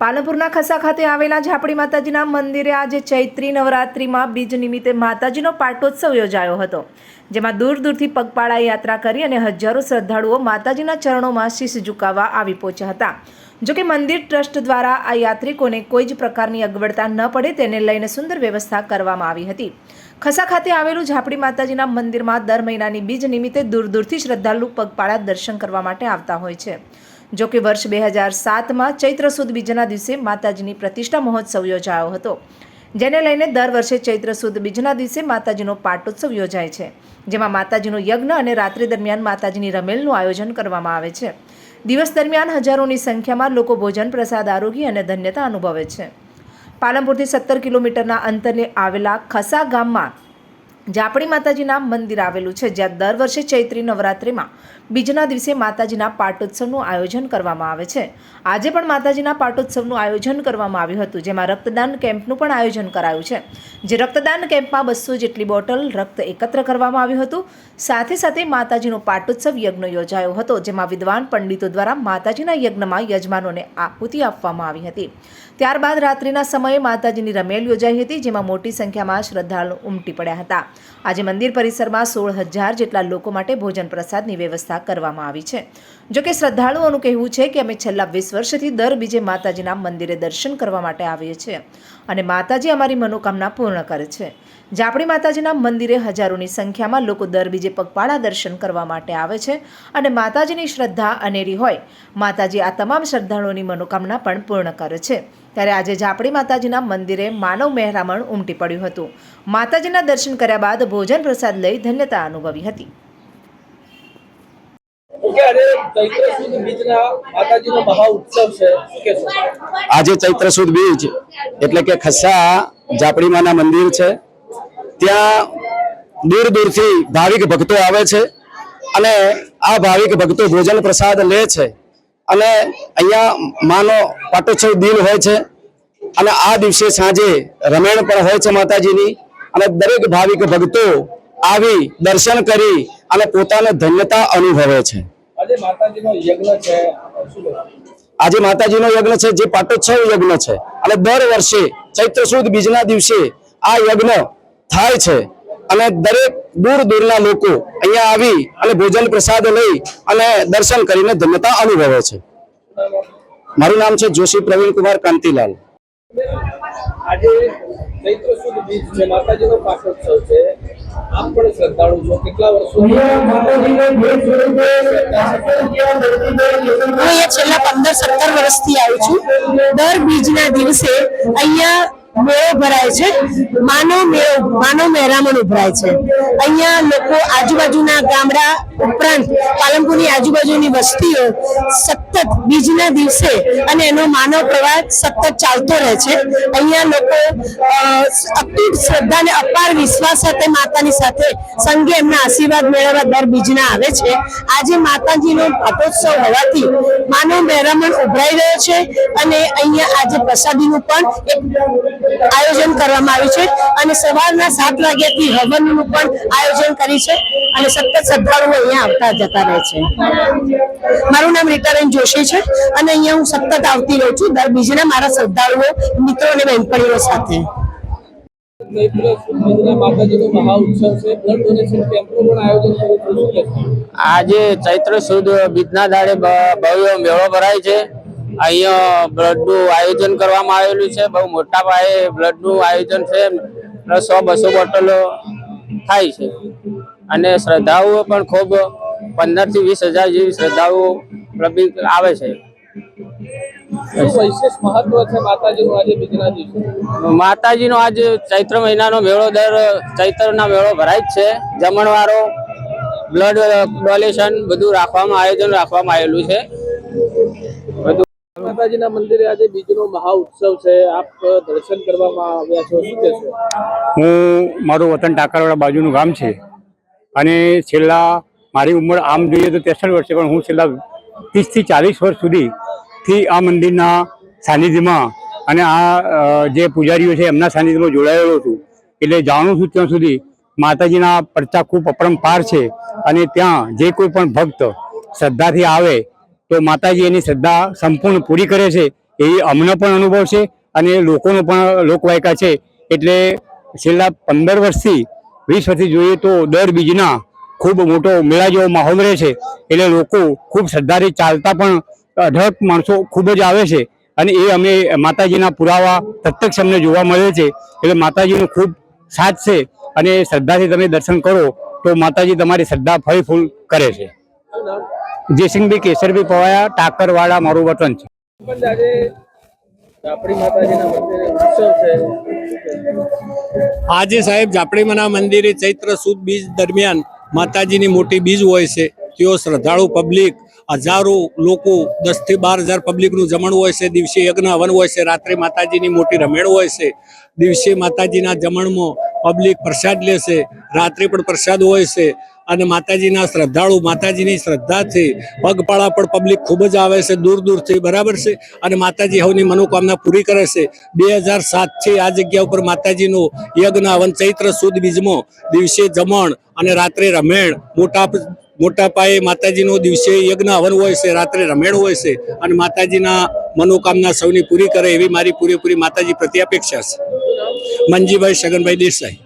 પાલનપુરના ખસા ખાતે આવેલા ઝાપડી માતાજીના મંદિરે આજે ચૈત્રી નવરાત્રિમાં બીજ નિમિત્તે માતાજીનો પાટોત્સવ યોજાયો હતો, જેમાં દૂર દૂરથી પગપાળા યાત્રા કરી અને હજારો શ્રદ્ધાળુઓ માતાજીના ચરણોમાં શીશ ઝુકાવવા આવી પહોંચ્યા હતા. જોકે મંદિર ટ્રસ્ટ દ્વારા આ યાત્રિકોને કોઈ જ પ્રકારની અગવડતા ન પડે તેને લઈને સુંદર વ્યવસ્થા કરવામાં આવી હતી. ખસા ખાતે આવેલું ઝાપડી માતાજીના મંદિરમાં દર મહિનાની બીજ નિમિત્તે દૂર દૂરથી શ્રદ્ધાળુ પગપાળા દર્શન કરવા માટે આવતા હોય છે. જો કે વર્ષ બે હજાર સાતમાં ચૈત્ર સુદ બીજના દિવસે માતાજીની પ્રતિષ્ઠા મહોત્સવ યોજાયો હતો. જેને લઈને દર વર્ષે ચૈત્ર સુદ બીજના દિવસે માતાજીનો પાટોત્સવ યોજાય છે. જેમાં માતાજીનો યજ્ઞ અને રાત્રિ દરમિયાન માતાજીની રમેલનું આયોજન કરવામાં આવે છે. દિવસ દરમિયાન હજારોની સંખ્યામાં લોકો ભોજન, પ્રસાદ આરોગ્ય અને ધન્યતા અનુભવે છે. પાલનપુરથી સત્તર કિલોમીટરના અંતરે આવેલા ખસા ગામમાં ઝાપડી માતાજીના મંદિર આવેલું છે, જ્યાં દર વર્ષે ચૈત્રી નવરાત્રિમાં બીજના દિવસે માતાજીના પાટોત્સવનું આયોજન કરવામાં આવે છે. આજે પણ માતાજીના પાટોત્સવનું આયોજન કરવામાં આવ્યું હતું, જેમાં રક્તદાન કેમ્પનું પણ આયોજન કરાયું છે. જે રક્તદાન કેમ્પમાં બસો જેટલી બોટલ રક્ત એકત્ર કરવામાં આવ્યું હતું. સાથે સાથે માતાજીનો પાટોત્સવ યજ્ઞ યોજાયો હતો, જેમાં વિદ્વાન પંડિતો દ્વારા માતાજીના યજ્ઞમાં યજમાનોને આહુતિ આપવામાં આવી હતી. ત્યારબાદ રાત્રિના સમયે માતાજીની રમેલ યોજાઈ હતી, જેમાં મોટી સંખ્યામાં શ્રદ્ધાળુ ઉમટી પડ્યા હતા. આજે મંદિર પરિસરમાં સોળ હજાર જેટલા લોકો માટે ભોજન પ્રસાદની વ્યવસ્થા કરવામાં આવી છે. જોકે શ્રદ્ધાળુઓનું કહેવું છે કે અમે છેલ્લા વીસ વર્ષથી દર બીજે માતાજીના મંદિરે દર્શન કરવા માટે આવીએ છીએ અને માતાજી અમારી મનોકામના પૂર્ણ કરે છે. જાપડી માતાજીના મંદિરે હજારોની સંખ્યામાં લોકો દર બીજે પગપાળા દર્શન કરવા માટે આવે છે અને માતાજીની શ્રદ્ધા અનેરી હોય. માતાજી આ તમામ શ્રદ્ધાળુઓની મનોકામના પણ પૂર્ણ કરે છે. ત્યારે આજે ઝાપડી માતાજીના મંદિરે માનવ મહેરામણ ઉમટી પડ્યું હતું. માતાજીના દર્શન કર્યા બાદ ભોજન પ્રસાદ લઈ ધન્યતા અનુભવી હતી. ઓકે અને ચૈત્ર સુદ બીજના માતાજીનો મહા ઉત્સવ છે. આજે ચૈત્ર સુદ બીજ એટલે કે ખસ્સા જાપડીમાના મંદિર છે. ત્યાં દૂર દૂરથી ભાવિક ભક્તો આવે છે અને આ ભાવિક ભક્તો ભોજન પ્રસાદ લે છે. અને અહીંયા માનો પાટોત્સવ દિન હોય છે. અને આ દિવસે સાંજે રમેણ પણ હોય છે માતાજીની. અને દરેક ભાવિક ભક્તો આવી દર્શન કરી અને પોતાને ધન્યતા અનુભવે છે. આજે માતાજીનો યજ્ઞ છે. જે પાટોત્સવ યજ્ઞ છે. અને દર વર્ષે ચૈત્ર સુદ બીજના દિવસે આ યજ્ઞ થાય છે. અને દરેક દૂર દૂરના લોકો અહીંયા આવી અને ભોજન પ્રસાદ લઈ અને દર્શન કરીને ધન્યતા અનુભવે છે. મારું નામ છે જોશી પ્રવીણ કુમાર કાંતિલાલ. આજે ચૈત્ર સુદ બીજ છે માતાજીનો પાઠોત્સવ છે આપ પણ શ્રદ્ધાળુ છો. કેટલા વર્ષો હું છેલ્લા પંદર સત્તર વર્ષથી આવું છું. દર બીજના દિવસે અહીંયા મેળો ભરાય છે. માનવ મેળો માનવ મહેરામણ ઉભરાય છે. અહીંયા લોકો આજુબાજુના ગામડા ઉપરાંત પાલનપુરની આજુબાજુની વસ્તીઓ સતત બીજના દિવસે અને એનો માનવ પ્રવાહ સતત ચાલતો રહે છે. અહીંયા લોકો અતૂટ શ્રદ્ધા અને અપાર વિશ્વાસ સાથે માતાની સાથે સંઘે એમના આશીર્વાદ મેળવવા દર બીજના આવે છે. આજે માતાજીનો પાટોત્સવ હોવાથી માનવ મહેરામણ ઉભરાઈ રહ્યો છે અને અહીંયા આજે પ્રસાદીનું પણ એક આયોજન કરવામાં આવ્યું છે અને સવારના સાત વાગ્યાથી હવનનું પણ આયોજન કરી છે અને સતત શ્રદ્ધાળુઓ અહીંયા આવતા જતા રહે છે. મારું નામ રીટાબેન જોશી છે અને અહીંયા હું સતત આવતી રહું છું. દર બીજના મારા શ્રદ્ધાળુઓ, મિત્રો અને બહેનપણીઓ સાથે? આજે ચૈત્ર સુદ બીજના દાડે ભવ્ય મેળો ભરાય છે. અહીંયા બ્લડનું આયોજન કરવામાં આવેલું છે. બહુ મોટા પાયે બ્લડનું આયોજન છે. સો બસો બોટલો થાય છે. અને શ્રદ્ધાળુઓ પણ ખૂબ પંદરથી વીસ હજાર જેવી શ્રદ્ધાળુઓ પબ્લિક આવે છે. માતાજીનો વિશેષ મહત્વ છે આજે માતાજીનો આજ ચૈત્ર મહિનાનો મેળો દર ચૈત્રના મેળો ભરાય જ છે. જમણવારો બ્લડ ડોનેશન બધું રાખવામાં આયોજન રાખવામાં આવેલું છે. માતાજીના મંદિરે આજે બીજનો મહા ઉત્સવ છે. આપ દર્શન કરવામાં આવ્યા છો. શું કહેશો? હું મારું વતન ટાકરવાડા બાજુનું ગામ છે. અને છેલ્લા, મારી ઉંમર આમ જોઈએ તો ત્રેસઠ વર્ષ પણ હું છેલ્લા ત્રીસથી ચાલીસ વર્ષ સુધીથી આ મંદિરના સાનિધ્યમાં અને આ જે પૂજારીઓ છે, એમના સાનિધ્યમાં જોડાયેલો છું. એટલે જાણું છું ત્યાં સુધી માતાજીના પરચા ખૂબ અપરંપાર છે. અને ત્યાં જે કોઈ પણ ભક્ત શ્રદ્ધાથી આવે તો માતાજી એની શ્રદ્ધા સંપૂર્ણ પૂરી કરે છે, એવી અમને પણ અનુભવ છે અને લોકોનો પણ લોકવાયકા છે. એટલે છેલ્લા પંદર વર્ષથી, વીસ વર્ષથી જોઈએ તો દર બીજના ખૂબ મોટો મેળા જેવો માહોલ રહે છે. એટલે લોકો ખૂબ શ્રદ્ધાથી ચાલતા પણ અઢળક માણસો ખૂબ જ આવે છે અને એ અમે માતાજીના પુરાવા પ્રત્યક્ષ અમને જોવા મળે છે. એટલે માતાજીનો ખૂબ સાથ છે અને શ્રદ્ધાથી તમે દર્શન કરો તો માતાજી તમારી શ્રદ્ધા ફળ ફૂલ કરે છે. જયસિંહભાઈ કેસરભાઈ પવાયા ટાકરવાડા મારું વતન છે. આજે આપણી માતાજીના મંદિરે ઉત્સવ છે. આજે સાહેબ જાપડીમાના મંદિરે ચૈત્ર સુદ બીજ દરમિયાન માતાજીની મોટી બીજ હોય છે તેઓ શ્રદ્ધાળુ પબ્લિક હજારો લોકો દસથી બાર હજાર પબ્લિકનું જમણ હોય છે દિવસે યજ્ઞ હવન હોય છે રાત્રે માતાજીની મોટી રમેણ હોય છે દિવસે માતાજીના જમણમાં પબ્લિક પ્રસાદ લે છે રાત્રે પણ પ્રસાદ હોય છે અને માતાજીના શ્રદ્ધાળુ, માતાજીની શ્રદ્ધાથી પગપાળા પણ પબ્લિક ખૂબ જ આવે છે, દૂર દૂરથી, બરાબર છે? અને માતાજી હવની મનોકામના પૂરી કરે છે. બે હજાર સાતથી આ જગ્યા ઉપર માતાજીનો યજ્ઞ, હવન ચૈત્ર સુદ બીજમો દિવસે જમણ અને રાત્રે રમેણ. મોટા મોટા પાયે માતાજીનો દિવસે યજ્ઞ, હવન હોય છે, રાત્રે રમેણ હોય છે. અને માતાજીના મનોકામના સૌની પૂરી કરે એવી મારી પૂરેપૂરી માતાજી પ્રત્યે અપેક્ષા છે. મંજીભાઈ છગનભાઈ દેસાઈ.